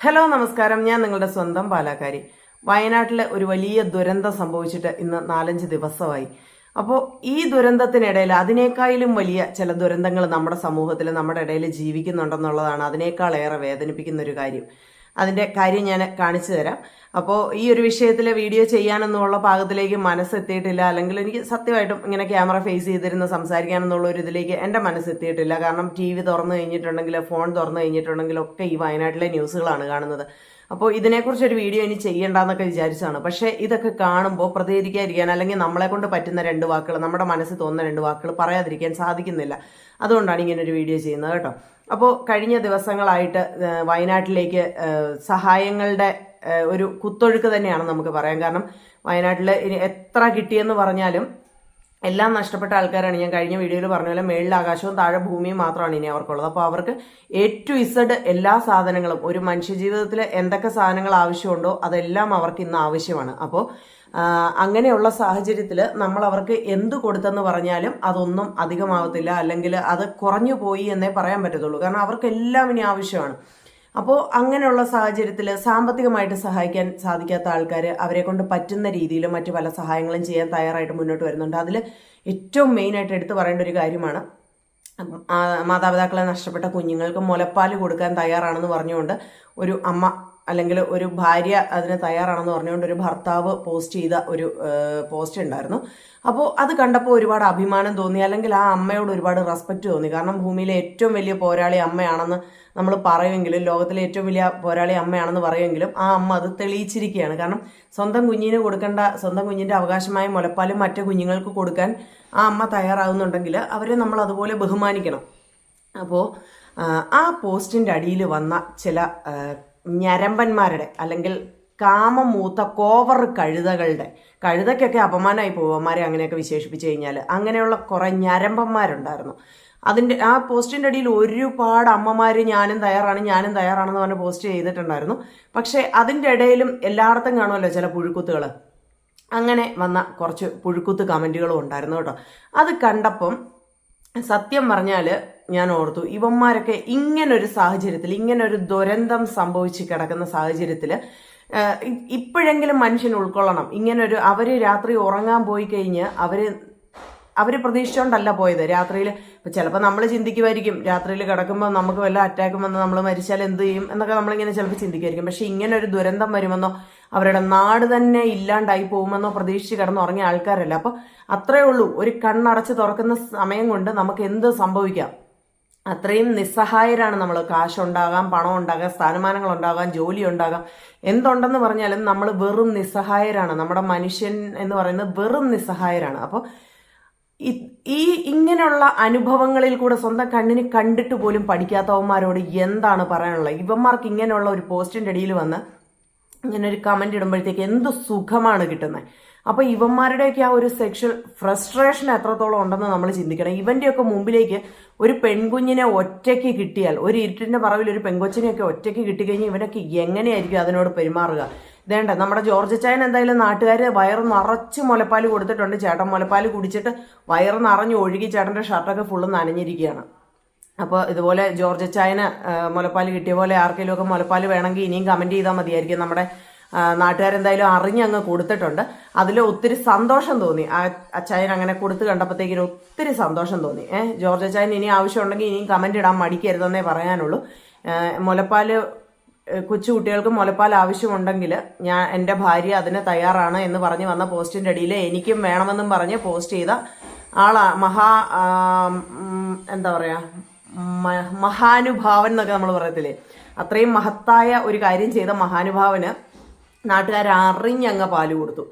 Hello നമസ്കാരം. ഞാൻ നിങ്ങളുടെ സ്വന്തം പാലാക്കാരി വയനാട്ടിൽ ഒരു വലിയ ദുരന്തം സംഭവിച്ചിട്ട് ഇന്ന് നാലഞ്ച് ദിവസമായി. അപ്പോൾ ഈ ദുരന്തത്തിനിടയിൽ അതിനേക്കാളും വലിയ ചില ദുരന്തങ്ങൾ നമ്മുടെ സമൂഹത്തിൽ നമ്മുടെ ഇടയിൽ ജീവിക്കുന്നുണ്ടെന്നുള്ളതാണ് അതിനേക്കാളേറെ വേദനിപ്പിക്കുന്ന ഒരു കാര്യം. അതിന്റെ കാര്യം ഞാൻ കാണിച്ചു തരാം. അപ്പോൾ ഈ ഒരു വിഷയത്തിൽ വീഡിയോ ചെയ്യാനെന്നുള്ള പാകത്തിലേക്ക് മനസ്സെത്തിയിട്ടില്ല. അല്ലെങ്കിൽ എനിക്ക് സത്യമായിട്ടും ഇങ്ങനെ ക്യാമറ ഫേസ് ചെയ്തിരുന്ന് സംസാരിക്കാനെന്നുള്ള ഒരു ഇതിലേക്ക് എന്റെ മനസ്സെത്തിയിട്ടില്ല. കാരണം ടി വി തുറന്നു കഴിഞ്ഞിട്ടുണ്ടെങ്കിൽ ഫോൺ തുറന്നു കഴിഞ്ഞിട്ടുണ്ടെങ്കിലൊക്കെ ഈ വയനാട്ടിലെ ന്യൂസുകളാണ് കാണുന്നത്. അപ്പോൾ ഇതിനെക്കുറിച്ച് ഒരു വീഡിയോ ഇനി ചെയ്യണ്ടെന്നൊക്കെ വിചാരിച്ചതാണ്. പക്ഷേ ഇതൊക്കെ കാണുമ്പോൾ പ്രതികരിക്കാതിരിക്കാൻ അല്ലെങ്കിൽ നമ്മളെ കൊണ്ട് പറ്റുന്ന രണ്ട് വാക്കുകൾ നമ്മുടെ മനസ്സിൽ തോന്നുന്ന രണ്ട് വാക്കുകൾ പറയാതിരിക്കാൻ സാധിക്കുന്നില്ല. അതുകൊണ്ടാണ് ഇങ്ങനെ ഒരു വീഡിയോ ചെയ്യുന്നത് കേട്ടോ. അപ്പോൾ കഴിഞ്ഞ ദിവസങ്ങളായിട്ട് വയനാട്ടിലേക്ക് സഹായങ്ങളുടെ ഒരു കുത്തൊഴുക്ക് തന്നെയാണ് നമുക്ക് പറയാം കാരണം. വയനാട്ടിൽ എത്ര കിട്ടിയെന്ന് പറഞ്ഞാലും എല്ലാം നഷ്ടപ്പെട്ട ആൾക്കാരാണ്. ഞാൻ കഴിഞ്ഞ വീഡിയോയിൽ പറഞ്ഞ പോലെ മേളിൽ ആകാശവും താഴെ ഭൂമിയും മാത്രമാണ് ഇനി അവർക്കുള്ളത്. അപ്പോൾ അവർക്ക് എ ടു ഇസഡ് എല്ലാ സാധനങ്ങളും ഒരു മനുഷ്യജീവിതത്തിൽ എന്തൊക്കെ സാധനങ്ങൾ ആവശ്യമുണ്ടോ അതെല്ലാം അവർക്ക് ഇന്ന് ആവശ്യമാണ്. അപ്പോൾ അങ്ങനെയുള്ള സാഹചര്യത്തിൽ നമ്മൾ അവർക്ക് എന്ത് കൊടുത്തെന്ന് പറഞ്ഞാലും അതൊന്നും അധികമാവത്തില്ല. അല്ലെങ്കിൽ അത് കുറഞ്ഞു പോയി എന്നേ പറയാൻ പറ്റത്തുള്ളൂ. കാരണം അവർക്ക് എല്ലാം ഇനി ആവശ്യമാണ്. അപ്പോൾ അങ്ങനെയുള്ള സാഹചര്യത്തിൽ സാമ്പത്തികമായിട്ട് സഹായിക്കാൻ സാധിക്കാത്ത ആൾക്കാർ അവരെ കൊണ്ട് പറ്റുന്ന രീതിയിൽ മറ്റു പല സഹായങ്ങളും ചെയ്യാൻ തയ്യാറായിട്ട് മുന്നോട്ട് വരുന്നുണ്ട്. അതിൽ ഏറ്റവും മെയിനായിട്ട് എടുത്തു പറയേണ്ട ഒരു കാര്യമാണ് മാതാപിതാക്കളെ നഷ്ടപ്പെട്ട കുഞ്ഞുങ്ങൾക്ക് മുലപ്പാൽ കൊടുക്കാൻ തയ്യാറാണെന്ന് പറഞ്ഞുകൊണ്ട് ഒരു അമ്മ അല്ലെങ്കിൽ ഒരു ഭാര്യ അതിന് തയ്യാറാണെന്ന് പറഞ്ഞുകൊണ്ട് ഒരു ഭർത്താവ് പോസ്റ്റ് ചെയ്ത ഒരു പോസ്റ്റ് ഉണ്ടായിരുന്നു. അപ്പോൾ അത് കണ്ടപ്പോൾ ഒരുപാട് അഭിമാനം തോന്നി. അല്ലെങ്കിൽ ആ അമ്മയോട് ഒരുപാട് റെസ്പെക്റ്റ് തോന്നി. കാരണം ഭൂമിയിലെ ഏറ്റവും വലിയ പോരാളി അമ്മയാണെന്ന് നമ്മൾ പറയുമെങ്കിലും ലോകത്തിലെ ഏറ്റവും വലിയ പോരാളി അമ്മയാണെന്ന് പറയുമെങ്കിലും ആ അമ്മ അത് തെളിയിച്ചിരിക്കുകയാണ്. കാരണം സ്വന്തം കുഞ്ഞിന് കൊടുക്കേണ്ട സ്വന്തം കുഞ്ഞിന്റെ അവകാശമായ മുലപ്പാലും മറ്റു കുഞ്ഞുങ്ങൾക്ക് കൊടുക്കാൻ ആ അമ്മ തയ്യാറാകുന്നുണ്ടെങ്കിൽ അവരെ നമ്മൾ അതുപോലെ ബഹുമാനിക്കണം. അപ്പോൾ ആ പോസ്റ്റിന്റെ അടിയിൽ വന്ന ചില ഞരമ്പന്മാരുടെ അല്ലെങ്കിൽ കാമം മൂത്ത കോവർ കഴുതകളുടെ കഴുതയ്ക്കൊക്കെ അപമാനമായി പോവന്മാരെ അങ്ങനെയൊക്കെ വിശേഷിപ്പിച്ച് കഴിഞ്ഞാൽ അങ്ങനെയുള്ള കുറേ ഞരമ്പന്മാരുണ്ടായിരുന്നു. അതിന്റെ ആ പോസ്റ്റിന്റെ അടിയിൽ ഒരുപാട് അമ്മമാർ ഞാനും തയ്യാറാണ് ഞാനും തയ്യാറാണെന്ന് പറഞ്ഞ് പോസ്റ്റ് ചെയ്തിട്ടുണ്ടായിരുന്നു. പക്ഷേ അതിന്റെ ഇടയിലും എല്ലായിടത്തും കാണുമല്ലോ ചില പുഴുക്കുത്തുകൾ അങ്ങനെ വന്ന കുറച്ച് പുഴുക്കുത്ത് കമന്റുകളും ഉണ്ടായിരുന്നു കേട്ടോ. അത് കണ്ടപ്പം സത്യം പറഞ്ഞാൽ ഞാൻ ഓർത്തു ഇവന്മാരൊക്കെ ഇങ്ങനൊരു സാഹചര്യത്തിൽ ഇങ്ങനൊരു ദുരന്തം സംഭവിച്ച് കിടക്കുന്ന സാഹചര്യത്തിൽ ഇപ്പോഴെങ്കിലും മനുഷ്യൻ ഉൾക്കൊള്ളണം. ഇങ്ങനൊരു അവർ രാത്രി ഉറങ്ങാൻ പോയി കഴിഞ്ഞ് അവർ അവർ പ്രതീക്ഷിച്ചുകൊണ്ടല്ല പോയത്. രാത്രിയിൽ ഇപ്പം ചിലപ്പോൾ നമ്മൾ ചിന്തിക്കുമായിരിക്കും രാത്രിയിൽ കിടക്കുമ്പോൾ നമുക്ക് വല്ല അറ്റാക്കും വന്ന് നമ്മൾ മരിച്ചാൽ എന്ത് ചെയ്യും എന്നൊക്കെ നമ്മളിങ്ങനെ ചിലപ്പോൾ ചിന്തിക്കുമായിരിക്കും പക്ഷേ ഇങ്ങനെ ഒരു ദുരന്തം വരുമെന്നോ അവരുടെ നാട് തന്നെ ഇല്ലാണ്ടായി പോകുമെന്നോ പ്രതീക്ഷിച്ച് കിടന്നുറങ്ങിയ ആൾക്കാരല്ല. അപ്പോൾ അത്രയേ ഉള്ളൂ. ഒരു കണ്ണടച്ച് തുറക്കുന്ന സമയം കൊണ്ട് നമുക്ക് എന്ത് സംഭവിക്കാം? അത്രയും നിസ്സഹായരാണ് നമ്മൾ കാശുണ്ടാകാം പണം ഉണ്ടാകാം സ്ഥാനമാനങ്ങൾ ഉണ്ടാകാം ജോലി ഉണ്ടാകാം എന്തുണ്ടെന്ന് പറഞ്ഞാലും നമ്മൾ വെറും നിസ്സഹായരാണ്. നമ്മുടെ മനുഷ്യൻ എന്ന് പറയുന്നത് വെറും നിസ്സഹായരാണ്. അപ്പോൾ ഈ ഇങ്ങനെയുള്ള അനുഭവങ്ങളിൽ കൂടെ സ്വന്തം കണ്ണിന് കണ്ടിട്ട് പോലും പഠിക്കാത്തവന്മാരോട് എന്താണ് പറയാനുള്ളത്? ഇവന്മാർക്ക് ഇങ്ങനെയുള്ള ഒരു പോസ്റ്റിന്റെ അടിയിൽ വന്ന് ഇങ്ങനെ ഒരു കമന്റ് ഇടുമ്പോഴത്തേക്ക് എന്ത് സുഖമാണ് കിട്ടുന്നത് അപ്പോൾ ഇവന്മാരുടെയൊക്കെ ആ ഒരു സെക്ഷൽ ഫ്രസ്ട്രേഷൻ എത്രത്തോളം ഉണ്ടെന്ന് നമ്മൾ ചിന്തിക്കണം. ഇവന്റെയൊക്കെ മുമ്പിലേക്ക് ഒരു പെൺകുഞ്ഞിനെ ഒറ്റയ്ക്ക് കിട്ടിയാൽ ഒരു ഇരുട്ടിന്റെ പറവിൽ ഒരു പെൺകൊച്ചിനെയൊക്കെ ഒറ്റയ്ക്ക് കിട്ടിക്കഴിഞ്ഞാൽ ഇവനൊക്കെ എങ്ങനെയായിരിക്കും അതിനോട് പെരുമാറുക? ഇതേണ്ട നമ്മുടെ ജോർജ് ചായൻ എന്തായാലും നാട്ടുകാർ വയറ് നിറച്ച് മുലപ്പാൽ കൊടുത്തിട്ടുണ്ട്. ചേട്ടൻ മുലപ്പാൽ കുടിച്ചിട്ട് വയറ് നിറഞ്ഞ് ഒഴുകി ചേട്ടന്റെ ഷർട്ടൊക്കെ ഫുള്ള് നനഞ്ഞിരിക്കുകയാണ്. അപ്പോൾ ഇതുപോലെ ജോർജ് ചായൻ മുലപ്പാൽ കിട്ടിയ പോലെ ആർക്കെങ്കിലും ഒക്കെ മുലപ്പാൽ വേണമെങ്കിൽ ഇനിയും കമന്റ് ചെയ്താൽ മതിയായിരിക്കും. നമ്മുടെ നാട്ടുകാരെന്തായാലും അറിഞ്ഞ് അങ്ങ് കൊടുത്തിട്ടുണ്ട്. അതിൽ ഒത്തിരി സന്തോഷം തോന്നി. ആ അച്ചായൻ അങ്ങനെ കൊടുത്ത് കണ്ടപ്പോഴത്തേക്കും ഒത്തിരി സന്തോഷം തോന്നി. ഏഹ് ജോർജ് അച്ചായൻ ഇനി ആവശ്യമുണ്ടെങ്കിൽ ഇനിയും കമന്റ് ഇടാൻ മടിക്കരുതെന്നേ പറയാനുള്ളൂ. മുലപ്പാൽ കൊച്ചു കുട്ടികൾക്ക് മുലപ്പാൽ ആവശ്യമുണ്ടെങ്കിൽ ഞാൻ എന്റെ ഭാര്യ അതിന് തയ്യാറാണ് എന്ന് പറഞ്ഞ് വന്ന പോസ്റ്റിന്റെ അടിയിൽ എനിക്കും വേണമെന്നും പറഞ്ഞ് പോസ്റ്റ് ചെയ്ത ആളാ മഹാ എന്താ പറയുക മഹാനുഭാവൻ എന്നൊക്കെ നമ്മൾ പറയത്തില്ലേ? അത്രയും മഹത്തായ ഒരു കാര്യം ചെയ്ത മഹാനുഭാവന് നാട്ടുകാർ അറിഞ്ഞങ്ങ് പാൽ കൊടുത്തു.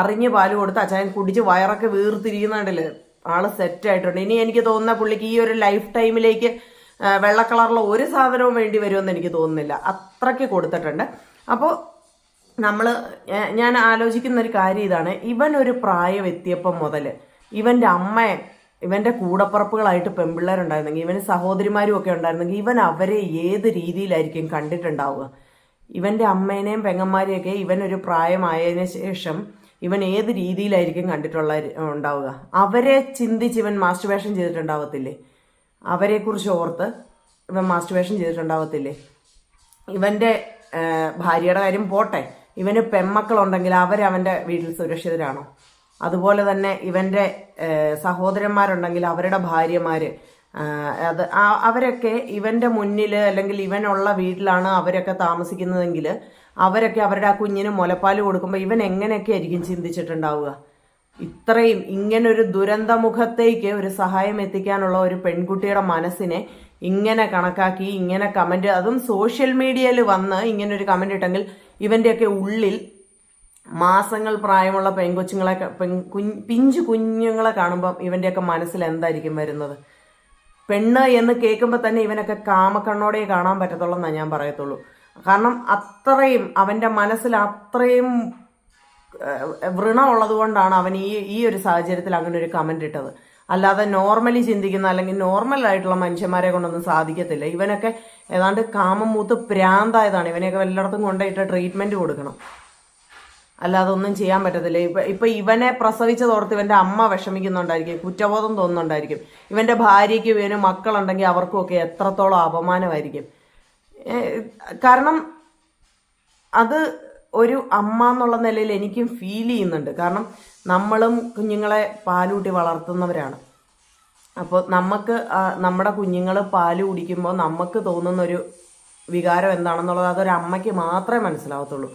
അറിഞ്ഞ് പാൽ കൊടുത്ത് അച്ചായൻ കുടിച്ച് വയറൊക്കെ വീർത്തിരിക്കുന്നുണ്ടല്ലേ? ആൾ സെറ്റായിട്ടുണ്ട് ഇനി എനിക്ക് തോന്നുന്ന പുള്ളിക്ക് ഈ ഒരു ലൈഫ് ടൈമിലേക്ക് വെള്ള കളറുള്ള ഒരു സാധനവും വേണ്ടി വരുമെന്ന് എനിക്ക് തോന്നുന്നില്ല. അത്രയ്ക്ക് കൊടുത്തിട്ടുണ്ട്. അപ്പോൾ നമ്മൾ ഞാൻ ആലോചിക്കുന്ന ഒരു കാര്യം ഇതാണ്. ഇവൻ ഒരു പ്രായം എത്തിയപ്പം മുതൽ ഇവന്റെ അമ്മയെ ഇവന്റെ കൂടപ്പറപ്പുകളായിട്ട് പെൺപിള്ളേരുണ്ടായിരുന്നെങ്കിൽ ഇവന് സഹോദരിമാരും ഒക്കെ ഉണ്ടായിരുന്നെങ്കിൽ ഇവൻ അവരെ ഏത് രീതിയിലായിരിക്കും കണ്ടിട്ടുണ്ടാവുക? ഇവന്റെ അമ്മേനെയും പെങ്ങന്മാരെയൊക്കെ ഇവൻ ഒരു പ്രായമായതിന് ശേഷം ഇവൻ ഏത് രീതിയിലായിരിക്കും കണ്ടിട്ടുള്ള ഉണ്ടാവുക? അവരെ ചിന്തിച്ച് ഇവൻ മാസ്റ്റർവേഷൻ ചെയ്തിട്ടുണ്ടാവത്തില്ലേ? അവരെക്കുറിച്ച് ഓർത്ത് ഇവൻ മാസ്റ്റുവേഷൻ ചെയ്തിട്ടുണ്ടാവത്തില്ലേ? ഇവന്റെ ഏഹ്, ഭാര്യയുടെ കാര്യം പോട്ടെ. ഇവന് പെമ്മക്കളുണ്ടെങ്കിൽ അവരവന്റെ വീട്ടിൽ സുരക്ഷിതരാണോ? അതുപോലെ തന്നെ ഇവന്റെ സഹോദരന്മാരുണ്ടെങ്കിൽ അവരുടെ ഭാര്യമാര് അത് അവരൊക്കെ ഇവന്റെ മുന്നിൽ അല്ലെങ്കിൽ ഇവനുള്ള വീട്ടിലാണ് അവരൊക്കെ താമസിക്കുന്നതെങ്കിൽ അവരൊക്കെ അവരുടെ ആ കുഞ്ഞിന് മുലപ്പാൽ കൊടുക്കുമ്പോൾ ഇവൻ എങ്ങനെയൊക്കെ ആയിരിക്കും ചിന്തിച്ചിട്ടുണ്ടാവുക? ഇത്രയും ഇങ്ങനൊരു ദുരന്തമുഖത്തേക്ക് ഒരു സഹായം എത്തിക്കാനുള്ള ഒരു പെൺകുട്ടിയുടെ മനസ്സിനെ ഇങ്ങനെ കണക്കാക്കി ഇങ്ങനെ കമന്റ് അതും സോഷ്യൽ മീഡിയയിൽ വന്ന് ഇങ്ങനെ ഒരു കമന്റ് ഇട്ടെങ്കിൽ ഇവന്റെയൊക്കെ ഉള്ളിൽ മാസങ്ങൾ പ്രായമുള്ള പെൺകൊച്ചുങ്ങളെ കുഞ്ഞ് പിഞ്ചു കുഞ്ഞുങ്ങളെ കാണുമ്പോൾ ഇവന്റെയൊക്കെ മനസ്സിൽ എന്തായിരിക്കും വരുന്നത്? പെണ്ണ് എന്ന് കേൾക്കുമ്പോൾ തന്നെ ഇവനൊക്കെ കാമക്കണ്ണോടെ കാണാൻ പറ്റത്തുള്ളൂ എന്നാണ് ഞാൻ പറയത്തുള്ളൂ. കാരണം അത്രയും അവന്റെ മനസ്സിൽ അത്രയും ഏഹ്, ഉള്ളത് കൊണ്ടാണ് അവൻ ഈ ഈ ഒരു സാഹചര്യത്തിൽ അങ്ങനെ ഒരു കമന്റ് ഇട്ടത്. അല്ലാതെ നോർമലി ചിന്തിക്കുന്ന അല്ലെങ്കിൽ നോർമൽ ആയിട്ടുള്ള മനുഷ്യന്മാരെ കൊണ്ടൊന്നും സാധിക്കത്തില്ല. ഇവനൊക്കെ ഏതാണ്ട് കാമം മൂത്ത് പ്രാന്തായതാണ്. ഇവനെയൊക്കെ എല്ലായിടത്തും കൊണ്ടുപോയിട്ട് ട്രീറ്റ്മെന്റ് കൊടുക്കണം. അല്ലാതെ ഒന്നും ചെയ്യാൻ പറ്റത്തില്ല. ഇപ്പൊ ഇപ്പൊ ഇവനെ പ്രസവിച്ചതോർത്ത് ഇവന്റെ അമ്മ വിഷമിക്കുന്നുണ്ടായിരിക്കും. കുറ്റബോധം തോന്നുന്നുണ്ടായിരിക്കും. ഇവന്റെ ഭാര്യയ്ക്ക് ഇവന് മക്കളുണ്ടെങ്കിൽ അവർക്കും ഒക്കെ എത്രത്തോളം അപമാനമായിരിക്കും. കാരണം അത് ഒരു അമ്മ എന്നുള്ള നിലയിൽ എനിക്കും ഫീൽ ചെയ്യുന്നുണ്ട്. കാരണം നമ്മളും കുഞ്ഞുങ്ങളെ പാലൂട്ടി വളർത്തുന്നവരാണ്. അപ്പോൾ നമുക്ക് നമ്മുടെ കുഞ്ഞുങ്ങൾ പാൽ കുടിക്കുമ്പോൾ നമുക്ക് തോന്നുന്നൊരു വികാരം എന്താണെന്നുള്ളത് അതൊരു അമ്മയ്ക്ക് മാത്രമേ മനസ്സിലാവത്തുള്ളൂ.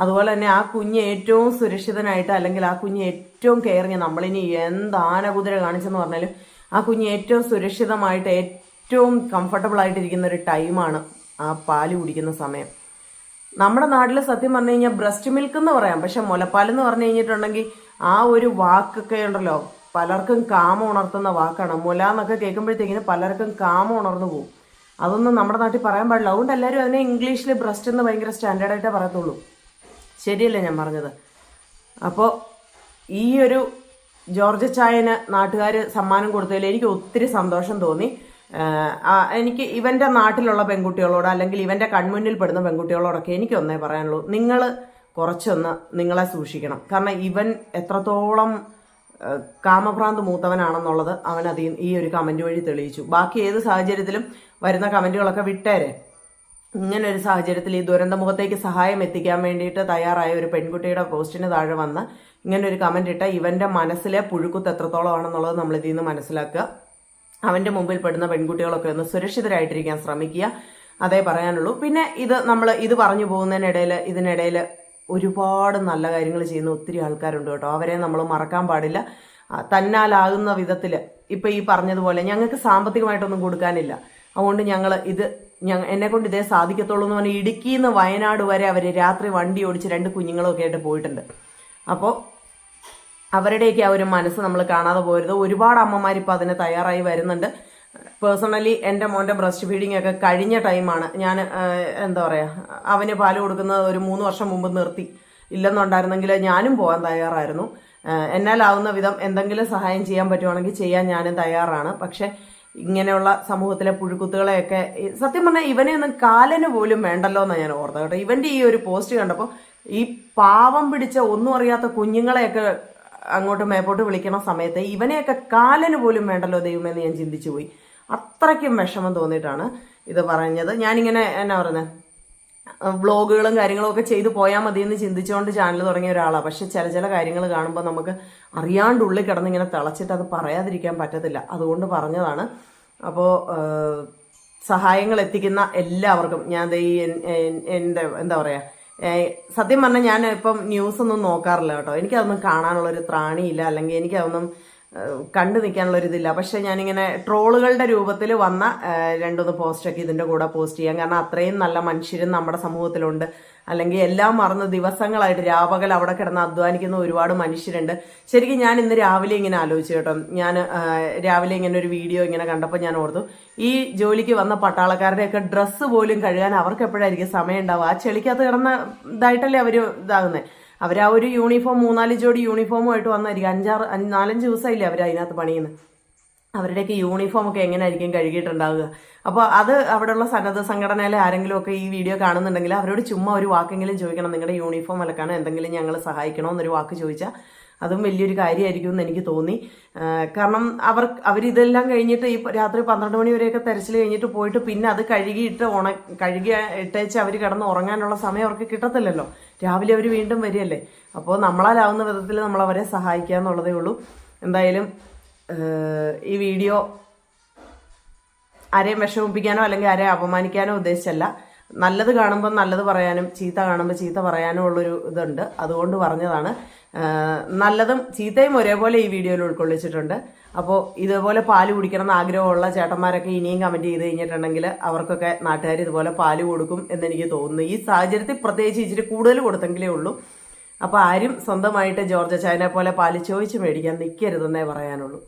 അതുപോലെ തന്നെ ആ കുഞ്ഞ് ഏറ്റവും സുരക്ഷിതനായിട്ട് അല്ലെങ്കിൽ ആ കുഞ്ഞ് ഏറ്റവും കെയറിങ് നമ്മളിനി എന്ത് ആനകുതിര കാണിച്ചെന്ന് പറഞ്ഞാലും ആ കുഞ്ഞ് ഏറ്റവും സുരക്ഷിതമായിട്ട് ഏറ്റവും കംഫർട്ടബിൾ ആയിട്ടിരിക്കുന്ന ഒരു ടൈമാണ് ആ പാൽ കുടിക്കുന്ന സമയം. നമ്മുടെ നാട്ടിൽ സത്യം പറഞ്ഞു കഴിഞ്ഞാൽ ബ്രസ്റ്റ് മിൽക്ക് എന്ന് പറയാം. പക്ഷെ മുലപ്പാൽ എന്ന് പറഞ്ഞു കഴിഞ്ഞിട്ടുണ്ടെങ്കിൽ ആ ഒരു വാക്കൊക്കെ ഉണ്ടല്ലോ. പലർക്കും കാമം ഉണർത്തുന്ന വാക്കാണ്. മുല എന്നൊക്കെ കേൾക്കുമ്പോഴത്തേക്കിന് പലർക്കും കാമം ഉണർന്നു പോകും അതൊന്നും നമ്മുടെ നാട്ടിൽ പറയാൻ പാടില്ല. അതുകൊണ്ട് എല്ലാവരും അതിനെ ഇംഗ്ലീഷിൽ ബ്രസ്റ്റ് എന്ന് ഭയങ്കര സ്റ്റാൻഡേർഡായിട്ടേ പറയത്തുള്ളൂ. ശരിയല്ലേ ഞാൻ പറഞ്ഞത്? അപ്പോൾ ഈ ഒരു ജോർജ് ചായന് നാട്ടുകാർ സമ്മാനം കൊടുത്തതിൽ എനിക്ക് ഒത്തിരി സന്തോഷം തോന്നി. എനിക്ക് ഇവന്റെ നാട്ടിലുള്ള പെൺകുട്ടികളോട് അല്ലെങ്കിൽ ഇവന്റെ കൺമുന്നിൽ പെടുന്ന പെൺകുട്ടികളോടൊക്കെ എനിക്ക് ഒന്നേ പറയാനുള്ളൂ. നിങ്ങൾ കുറച്ചൊന്ന് നിങ്ങളെ സൂക്ഷിക്കണം. കാരണം ഇവൻ എത്രത്തോളം കാമഭ്രാന്ത് മൂത്തവനാണെന്നുള്ളത് അവൻ അത് ഈ ഒരു കമന്റ് വഴി തെളിയിച്ചു. ബാക്കി ഏത് സാഹചര്യത്തിലും വരുന്ന കമന്റുകളൊക്കെ വിട്ടേരെ. ഇങ്ങനെ ഒരു സാഹചര്യത്തിൽ ഈ ദുരന്തമുഖത്തേക്ക് സഹായം എത്തിക്കാൻ വേണ്ടിയിട്ട് തയ്യാറായ ഒരു പെൺകുട്ടിയുടെ പോസ്റ്റിന് താഴെ വന്ന് ഇങ്ങനെ ഒരു കമന്റ് ഇട്ട ഇവന്റെ മനസ്സിലെ പുഴുക്കുത്ത് എത്രത്തോളമാണെന്നുള്ളത് നമ്മൾ ഇതിൽ നിന്ന് മനസ്സിലാക്കുക. അവന്റെ മുമ്പിൽ പെടുന്ന പെൺകുട്ടികളൊക്കെ ഒന്ന് സുരക്ഷിതരായിട്ടിരിക്കാൻ ശ്രമിക്കുക. അതേ പറയാനുള്ളൂ. പിന്നെ ഇത് നമ്മൾ ഇത് പറഞ്ഞു പോകുന്നതിനിടയിൽ ഇതിനിടയിൽ ഒരുപാട് നല്ല കാര്യങ്ങൾ ചെയ്യുന്ന ഒത്തിരി ആൾക്കാരുണ്ട് കേട്ടോ. അവരെ നമ്മൾ മറക്കാൻ പാടില്ല. തന്നാലാകുന്ന വിധത്തിൽ ഇപ്പൊ ഈ പറഞ്ഞതുപോലെ ഞങ്ങൾക്ക് സാമ്പത്തികമായിട്ടൊന്നും കൊടുക്കാനില്ല. അതുകൊണ്ട് ഞങ്ങൾ ഇത് ഞങ്ങൾ എന്നെ കൊണ്ട് ഇതേ സാധിക്കത്തുള്ളൂ എന്ന് പറഞ്ഞാൽ ഇടുക്കിയിൽ നിന്ന് വയനാട് വരെ അവർ രാത്രി വണ്ടി ഓടിച്ച് രണ്ട് കുഞ്ഞുങ്ങളൊക്കെ ആയിട്ട് പോയിട്ടുണ്ട്. അപ്പോൾ അവരുടെയൊക്കെ ആ ഒരു മനസ്സ് നമ്മൾ കാണാതെ പോരുത്. ഒരുപാട് അമ്മമാർ ഇപ്പോൾ അതിന് തയ്യാറായി വരുന്നുണ്ട്. പേഴ്സണലി എന്റെ മോന്റെ ബ്രസ്റ്റ് ഫീഡിംഗ് ഒക്കെ കഴിഞ്ഞ ടൈമാണ് ഞാൻ എന്താ പറയുക അവന് പാൽ കൊടുക്കുന്നത് ഒരു മൂന്ന് വർഷം മുമ്പ് നിർത്തി. ഇല്ലെന്നുണ്ടായിരുന്നെങ്കിൽ ഞാനും പോകാൻ തയ്യാറായിരുന്നു. എന്നാലാവുന്ന വിധം എന്തെങ്കിലും സഹായം ചെയ്യാൻ പറ്റുവാണെങ്കിൽ ചെയ്യാൻ ഞാനും തയ്യാറാണ്. പക്ഷേ ഇങ്ങനെയുള്ള സമൂഹത്തിലെ പുഴുക്കുത്തുകളെയൊക്കെ സത്യം പറഞ്ഞാൽ ഇവനെ ഒന്നും കാലന് പോലും വേണ്ടല്ലോ എന്നാണ് ഞാൻ ഓർത്തത് കേട്ടോ. ഇവന്റെ ഈ ഒരു പോസ്റ്റ് കണ്ടപ്പോൾ ഈ പാവം പിടിച്ച ഒന്നും അറിയാത്ത കുഞ്ഞുങ്ങളെയൊക്കെ അങ്ങോട്ട് മേപ്പോട്ട് വിളിക്കണ സമയത്ത് ഇവനെയൊക്കെ കാലന് പോലും വേണ്ടല്ലോ ദൈവമെന്ന് ഞാൻ ചിന്തിച്ചു പോയി. അത്രയ്ക്കും വിഷമം തോന്നിയിട്ടാണ് ഇത് പറഞ്ഞത്. ഞാനിങ്ങനെ എന്നാ പറയുന്നത് വ്ളോഗുകളും കാര്യങ്ങളും ഒക്കെ ചെയ്തു പോയാൽ മതി എന്ന് ചിന്തിച്ചുകൊണ്ട് ചാനൽ തുടങ്ങിയ ഒരാളാണ് പക്ഷെ ചില ചില കാര്യങ്ങൾ കാണുമ്പോൾ നമുക്ക് അറിയാണ്ട് ഉള്ളിൽ കിടന്ന് ഇങ്ങനെ തിളച്ചിട്ട് അത് പറയാതിരിക്കാൻ പറ്റത്തില്ല. അതുകൊണ്ട് പറഞ്ഞതാണ്. അപ്പോൾ സഹായങ്ങൾ എത്തിക്കുന്ന എല്ലാവർക്കും. ഞാൻ ദേ എന്റെ എന്താ പറയുക സത്യം പറഞ്ഞാൽ ഞാൻ ഇപ്പം ന്യൂസ് ഒന്നും നോക്കാറില്ല കേട്ടോ. എനിക്കതൊന്നും കാണാനുള്ള ഒരു ത്രാണിയില്ല. അല്ലെങ്കിൽ എനിക്കതൊന്നും കണ്ടു നിൽക്കാനുള്ള ഒരു ഇതില്ല. പക്ഷെ ഞാനിങ്ങനെ ട്രോളുകളുടെ രൂപത്തിൽ വന്ന രണ്ടൊന്ന് പോസ്റ്റൊക്കെ ഇതിന്റെ കൂടെ പോസ്റ്റ് ചെയ്യാം. കാരണം അത്രയും നല്ല മനുഷ്യരും നമ്മുടെ സമൂഹത്തിലുണ്ട്. അല്ലെങ്കിൽ എല്ലാം മറന്ന് ദിവസങ്ങളായിട്ട് രാപകൽ അവിടെ കിടന്ന് അധ്വാനിക്കുന്ന ഒരുപാട് മനുഷ്യരുണ്ട്. ശരിക്കും ഞാൻ ഇന്ന് രാവിലെ ഇങ്ങനെ ആലോചിച്ചു കേട്ടോ. ഞാൻ രാവിലെ ഇങ്ങനെ ഒരു വീഡിയോ ഇങ്ങനെ കണ്ടപ്പോൾ ഞാൻ ഓർത്തു ഈ ജോലിക്ക് വന്ന പട്ടാളക്കാരുടെയൊക്കെ ഡ്രസ്സ് പോലും കഴുകാൻ അവർക്ക് എപ്പോഴായിരിക്കും സമയം ഉണ്ടാവുക? ആ ചെളിക്കകത്ത് കിടന്ന ഇതായിട്ടല്ലേ അവർ ഇതാകുന്നത് അവർ ആ ഒരു യൂണിഫോം മൂന്നാൽ ജോഡി യൂണിഫോമുമായിട്ട് വന്നായിരിക്കും. അഞ്ചാറ് അഞ്ച് നാലഞ്ച് ദിവസമായില്ലേ അവർ അതിനകത്ത് പണിയുന്നത് അവരുടെയൊക്കെ യൂണിഫോം ഒക്കെ എങ്ങനെ ആയിരിക്കും കഴുകിയിട്ടുണ്ടാവുക? അപ്പോൾ അത് അവിടെയുള്ള സന്നദ്ധ സംഘടനയിലെ ആരെങ്കിലും ഒക്കെ ഈ വീഡിയോ കാണുന്നുണ്ടെങ്കിൽ അവരോട് ചുമ്മാ ഒരു വാക്കെങ്കിലും ചോദിക്കണം. നിങ്ങളുടെ യൂണിഫോം അലക്കാനോ എന്തെങ്കിലും ഞങ്ങൾ സഹായിക്കണോ എന്നൊരു വാക്ക് ചോദിച്ചാൽ അതും വലിയൊരു കാര്യമായിരിക്കും എന്ന് എനിക്ക് തോന്നി. കാരണം അവർ അവരിതെല്ലാം കഴിഞ്ഞിട്ട് ഈ രാത്രി പന്ത്രണ്ട് മണി വരെയൊക്കെ തെരച്ചിൽ കഴിഞ്ഞിട്ട് പോയിട്ട് പിന്നെ അത് കഴുകിയിട്ട് ഉണ കഴുകി ഇട്ടേച്ച് അവർ കിടന്ന് ഉറങ്ങാനുള്ള സമയം അവർക്ക് കിട്ടത്തില്ലല്ലോ. രാവിലെ അവർ വീണ്ടും വരികയല്ലേ? അപ്പോൾ നമ്മളാലാവുന്ന വിധത്തിൽ നമ്മൾ അവരെ സഹായിക്കുക എന്നുള്ളതേ ഉള്ളൂ. എന്തായാലും ഈ വീഡിയോ ആരെയും വിഷമിപ്പിക്കാനോ അല്ലെങ്കിൽ ആരെയും അപമാനിക്കാനോ ഉദ്ദേശിച്ചല്ല. നല്ലത് കാണുമ്പോൾ നല്ലത് പറയാനും ചീത്ത കാണുമ്പോൾ ചീത്ത പറയാനും ഉള്ളൊരു ഇതുണ്ട്. അതുകൊണ്ട് പറഞ്ഞതാണ്. നല്ലതും ചീത്തയും ഒരേപോലെ ഈ വീഡിയോയിൽ ഉൾക്കൊള്ളിച്ചിട്ടുണ്ട്. അപ്പോൾ ഇതേപോലെ പാൽ കുടിക്കണം എന്ന് ആഗ്രഹമുള്ള ചേട്ടന്മാരൊക്കെ ഇനിയും കമന്റ് ചെയ്ത് കഴിഞ്ഞിട്ടുണ്ടെങ്കിൽ അവർക്കൊക്കെ നാട്ടുകാർ ഇതുപോലെ പാൽ കൊടുക്കും എന്നെനിക്ക് തോന്നുന്നു. ഈ സാഹചര്യത്തിൽ പ്രത്യേകിച്ച് ഇച്ചിരി കൂടുതൽ കൊടുത്തെങ്കിലേ ഉള്ളൂ. അപ്പോൾ ആരും സ്വന്തമായിട്ട് ജോർജ് ചായനെ പോലെ പാൽ ചോദിച്ച് മേടിക്കാൻ നിൽക്കരുതെന്നേ പറയാനുള്ളൂ.